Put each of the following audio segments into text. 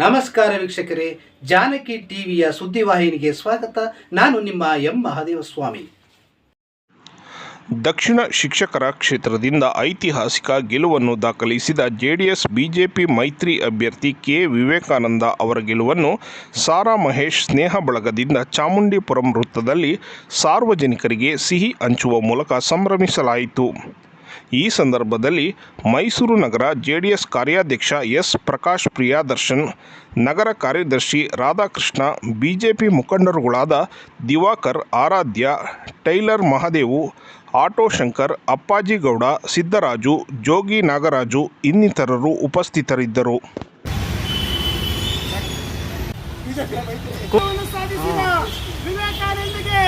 ನಮಸ್ಕಾರ ವೀಕ್ಷಕರೇ, ಜಾನಕಿ ಟಿವಿಯ ಸುದ್ದಿವಾಹಿನಿಗೆ ಸ್ವಾಗತ. ನಾನು ನಿಮ್ಮ ಎಂ. ಮಹಾದೇವ ಸ್ವಾಮಿ ದಕ್ಷಿಣ ಶಿಕ್ಷಕರ ಕ್ಷೇತ್ರದಿಂದ ಐತಿಹಾಸಿಕ ಗೆಲುವನ್ನು ದಾಖಲಿಸಿದ ಜೆಡಿಎಸ್, ಬಿಜೆಪಿ ಮೈತ್ರಿ ಅಭ್ಯರ್ಥಿ ಕೆ. ವಿವೇಕಾನಂದ ಅವರ ಗೆಲುವನ್ನು ಸಾರಾ ಮಹೇಶ್ ಸ್ನೇಹ ಬಳಗದಿಂದ ಚಾಮುಂಡಿಪುರಂ ವೃತ್ತದಲ್ಲಿ ಸಾರ್ವಜನಿಕರಿಗೆ ಸಿಹಿ ಹಂಚುವ ಮೂಲಕ ಸಂಭ್ರಮಿಸಲಾಯಿತು. ಈ ಸಂದರ್ಭದಲ್ಲಿ ಮೈಸೂರು ನಗರ ಜೆಡಿಎಸ್ ಕಾರ್ಯಾಧ್ಯಕ್ಷ ಎಸ್ ಪ್ರಕಾಶ್ ಪ್ರಿಯಾದರ್ಶನ್, ನಗರ ಕಾರ್ಯದರ್ಶಿ ರಾಧಾಕೃಷ್ಣ, ಬಿಜೆಪಿ ಮುಖಂಡರುಗಳಾದ ದಿವಾಕರ್ ಆರಾಧ್ಯ, ಟೈಲರ್ ಮಹಾದೇವು, ಆಟೋ ಶಂಕರ್ ಅಪ್ಪಾಜಿಗೌಡ, ಸಿದ್ದರಾಜು, ಜೋಗಿ ನಾಗರಾಜು ಇನ್ನಿತರರು ಉಪಸ್ಥಿತರಿದ್ದರು. ಸಾಧಿಸಿದ ವಿವೇಕಾನಂದಗೆ.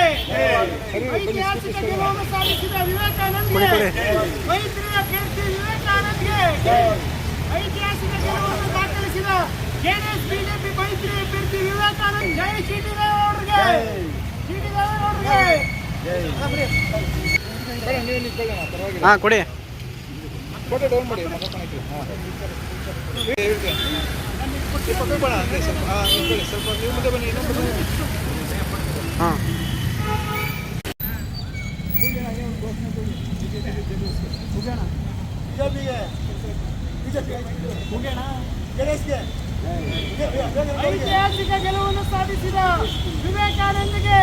ಐತಿಹಾಸಿಕ ಗೆಲುವನ್ನು ಸಾಧಿಸಿದ ವಿವೇಕಾನಂದಗೆ. ಮೈತ್ರಿಯ ಅಭ್ಯರ್ಥಿ ವಿವೇಕಾನಂದಗೆ. ಐತಿಹಾಸಿಕ ಗೆಲುವನ್ನು ದಾಖಲಿಸಿದ ಜೆಡಿಎಸ್ ಬಿಜೆಪಿ ಮೈತ್ರಿ ಅಭ್ಯರ್ಥಿ ವಿವೇಕಾನಂದ. ಜೈ ಸಿಟಿ ಅವರಿಗೆ ಹಾಂ ಕೊಡಿ. ಹಾಂ. ಐತಿಹಾಸಿಕ ಗೆಲುವನ್ನು ಸಾಧಿಸಿದ ವಿವೇಕಾನಂದಗೆ.